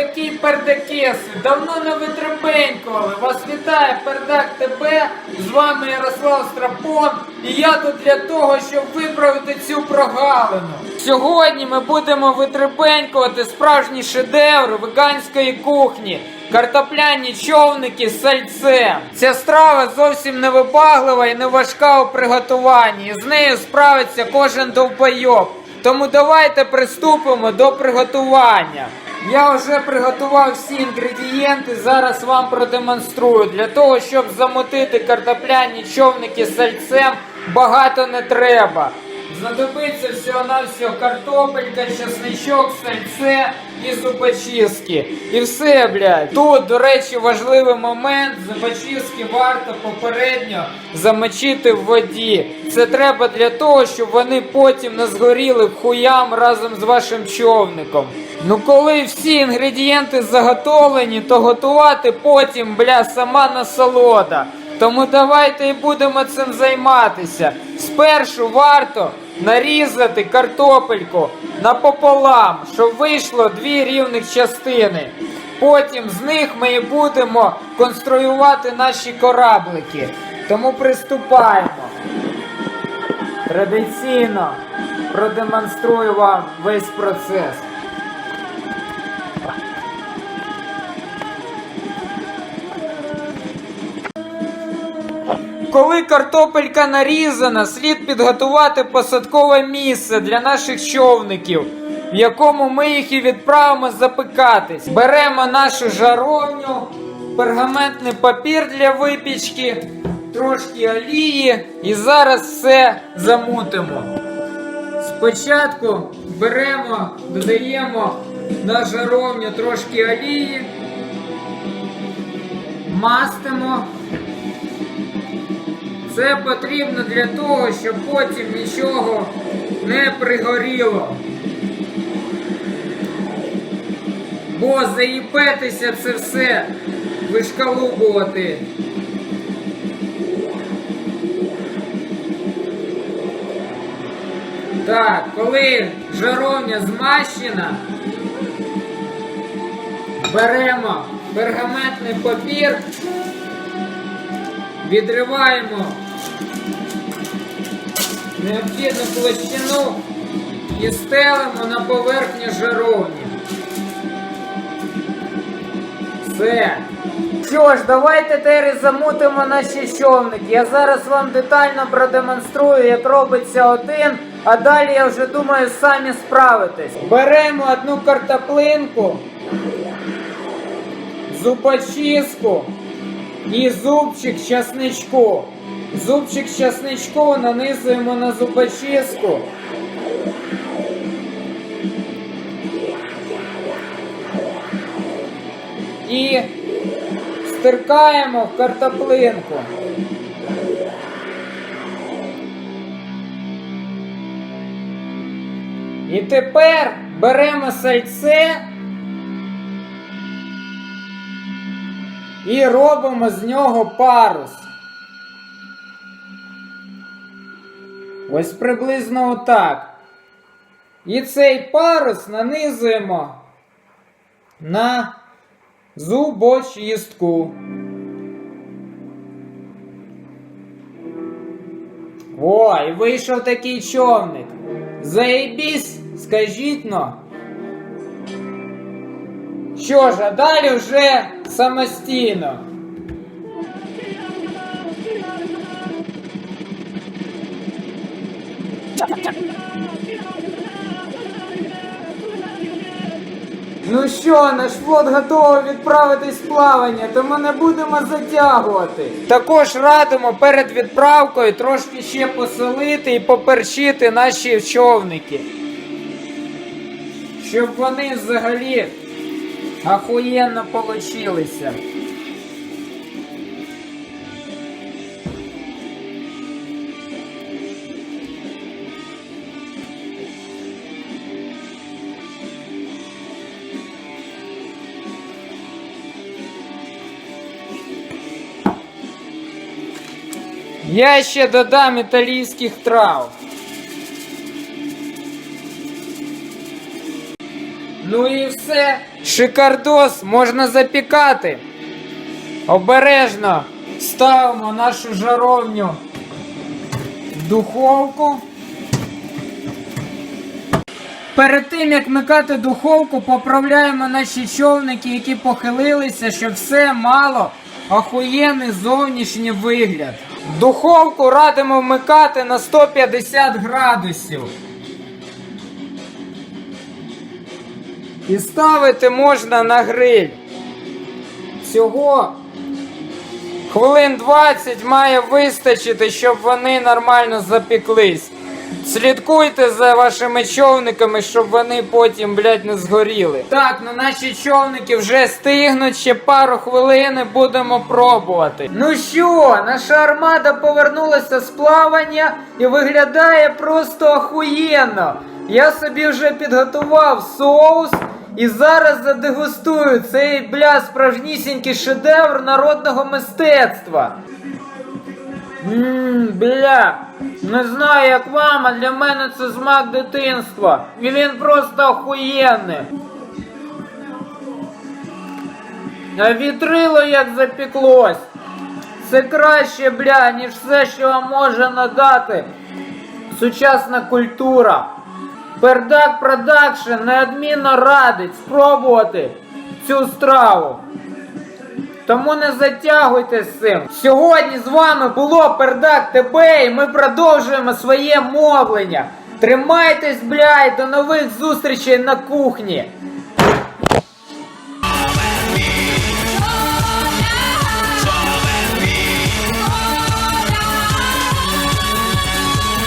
пердаки, пердакеси, давно не витребенькували. Вас вітає Пердак ТБ, з вами Ярослав Страпон, і я тут для того, щоб виправити цю прогалину. Сьогодні ми будемо витребенькувати справжні шедеври веганської кухні. Картопляні човники з сальцем. Ця страва зовсім не вибаглива і не важка у приготуванні. І з нею справиться кожен довбойоб. Тому давайте приступимо до приготування. Я вже приготував всі інгредієнти, зараз вам продемонструю. Для того, щоб замотити картопляні човники сальцем, багато не треба. Знадобиться всього-навсього картопелька, чесничок, сальце і зубочистки. І все, блядь. Тут, до речі, важливий момент. Зубочистки варто попередньо замочити в воді. Це треба для того, щоб вони потім не згоріли хуям разом з вашим човником. Ну коли всі інгредієнти заготовлені, то готувати потім, бля, сама насолода. Тому давайте і будемо цим займатися. Спершу варто нарізати картопельку напополам, щоб вийшло дві рівних частини. Потім з них ми і будемо конструювати наші кораблики. Тому приступаємо. Традиційно продемонструю вам весь процес. Коли картопелька нарізана, слід підготувати посадкове місце для наших човників, в якому ми їх і відправимо запекатись. Беремо нашу жаровню, пергаментний папір для випічки, трошки олії і зараз все замутимо. Спочатку беремо, додаємо на жаровню трошки олії, мастимо. Це потрібно для того, щоб потім нічого не пригоріло. Бо заїпетися це все вишкалубувати. Так, коли жаровня змащена, беремо пергаментний папір, відриваємо необхідну площину і стелимо на поверхню жаровні. Все. Що ж, давайте тепер і замутимо наші човники. Я зараз вам детально продемонструю, як робиться один, а далі я вже думаю самі справитесь. Беремо одну картоплинку, зубочистку і зубчик часничку. Зубчик часничку нанизуємо на зубочистку. І стиркаємо в картоплинку. І тепер беремо сальце і робимо з нього парус. Ось приблизно отак. І цей парус нанизуємо на зубочистку. О, і вийшов такий човник. Заєбісь, скажіть но. Що ж, а далі вже самостійно. Ну що, наш флот готовий відправитись в плавання, тому не будемо затягувати. Також радимо перед відправкою трошки ще посолити і поперчити наші човники. Щоб вони взагалі ахуєнно получилися. Я ще додам італійських трав. Ну і все. Шикардос можна запікати. Обережно ставимо нашу жаровню в духовку. Перед тим як микати духовку, поправляємо наші човники, які похилилися, щоб все мало охуєнний зовнішній вигляд. Духовку радимо вмикати на 150 градусів. І ставити можна на гриль. Всього хвилин 20 має вистачити, щоб вони нормально запіклись. Слідкуйте за вашими човниками, щоб вони потім, блядь, не згоріли. Так, ну наші човники вже стигнуть, ще пару хвилин і будемо пробувати. Ну що, наша армада повернулася з плавання і виглядає просто охуєнно. Я собі вже підготував соус і зараз задегустую цей бля справжнісінький шедевр народного мистецтва. Ммм, бля, не знаю як вам, а для мене це смак дитинства. І він просто охуєнний. А вітрило як запіклось. Це краще, бля, ніж все, що вам може надати сучасна культура. Пердак Продакшн неодмінно радить спробувати цю страву. Тому не затягуйте з цим. Сьогодні з вами було Пердак ТБ і ми продовжуємо своє мовлення. Тримайтесь, бля, і до нових зустрічей на кухні.